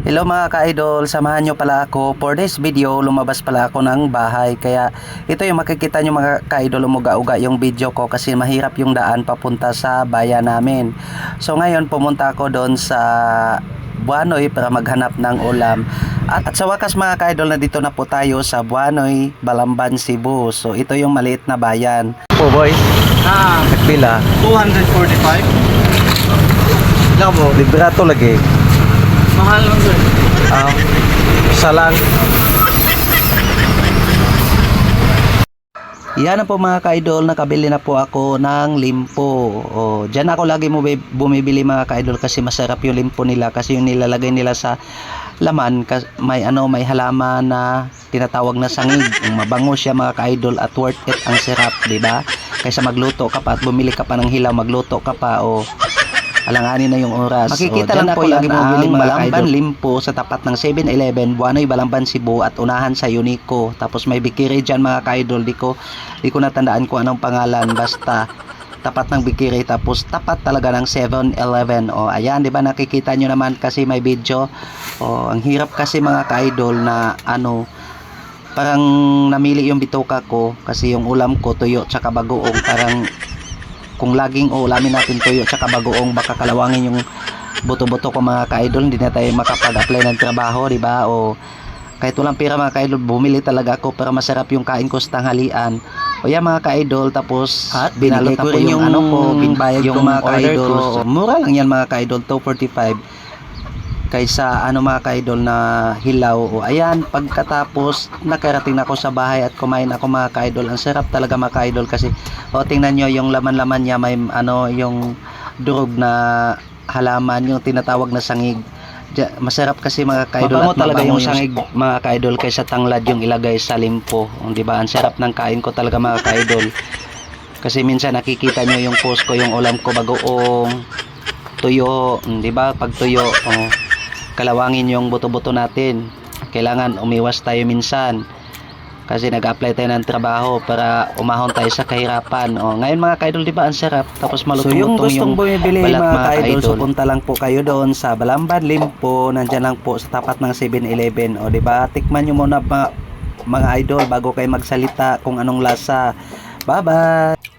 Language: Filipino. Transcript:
Hello mga ka-idol, samahan nyo pala ako. For this video, lumabas pala ako ng bahay. Kaya ito yung makikita nyo mga ka-idol, umuga-uga yung video ko kasi mahirap yung daan papunta sa bayan namin. So ngayon, pumunta ako doon sa Buanoy para maghanap ng ulam. At, at sa wakas mga ka-idol, na dito na po tayo sa Buanoy, Balamban, Cebu. So ito yung maliit na bayan. Po boy, Ah, nagpila. 245. Ikaw mo, Librato lagi. Mahal lang sir. Ah, salang. Yan na po mga ka-idol, nakabili na po ako ng limpo. O, dyan ako lagi bumibili mga ka-idol kasi masarap yung limpo nila kasi yung nilalagay nila sa laman may ano may halaman na tinatawag na sangig. Mabango siya mga ka-idol at worth it ang sarap, di ba? Kaysa magluto ka pa at bumili ka pa ng hilaw, magluto ka pa o alanganin na yung oras. Makikita O, lang po yan ang ka-idol limpo sa tapat ng 7-Eleven, Buanoy, Balamban, Cebu at unahan sa Unico. Tapos may bikiri dyan mga ka-idol. Di ko, di ko natandaan kung anong pangalan. Basta tapat ng bikiri tapos tapat talaga ng 7-Eleven. O ayan, di ba nakikita nyo naman kasi may video. O ang hirap kasi mga ka-idol na ano, parang namili yung bituka ko kasi yung ulam ko tuyo tsaka bagoong parang kung laging o ulamin natin tuyo tsaka bagoong baka kalawangin yung buto-buto ko mga ka-idol. Hindi na tayo makapag-apply ng trabaho di ba? O kahit walang pera mga ka-idol bumili talaga ako para masarap yung kain ko sa tanghalian. O yan mga ka-idol tapos At binalot ko yung, yung ano ko binbayad yung ko mga ka-idol. mura lang yan mga ka-idol 245 kaysa ano mga ka-idol na hilaw o ayan pagkatapos nakarating na ako sa bahay at kumain ako mga ka-idol. Ang sarap talaga mga ka-idol kasi o tingnan nyo yung laman-laman niya may ano yung durog na halaman yung tinatawag na sangig. Masarap kasi mga ka-idol Mabango at talaga yung sangig mga ka-idol kaysa tanglad yung ilagay sa limpo. Di ba? Ang sarap ng kain ko talaga mga ka-idol. Kasi minsan nakikita nyo yung post ko yung ulam ko bagoong tuyo, 'di ba? Pag tuyo, oh, kalawangin yung buto-buto natin. Kailangan umiwas tayo minsan. Kasi nag-apply tayo ng trabaho para umahon tayo sa kahirapan. Oh, ngayon mga kaidol, 'di ba? Ang sarap. Tapos So malutong yung yung gustong bumibili balat, mga mga ka-idol, ka-idol. so punta lang po kayo doon sa Balamban Limpo, nandyan lang po sa tapat ng 7-Eleven. O di ba? Tikman nyo muna mga, mga idol bago kayo magsalita kung anong lasa. Bye-bye!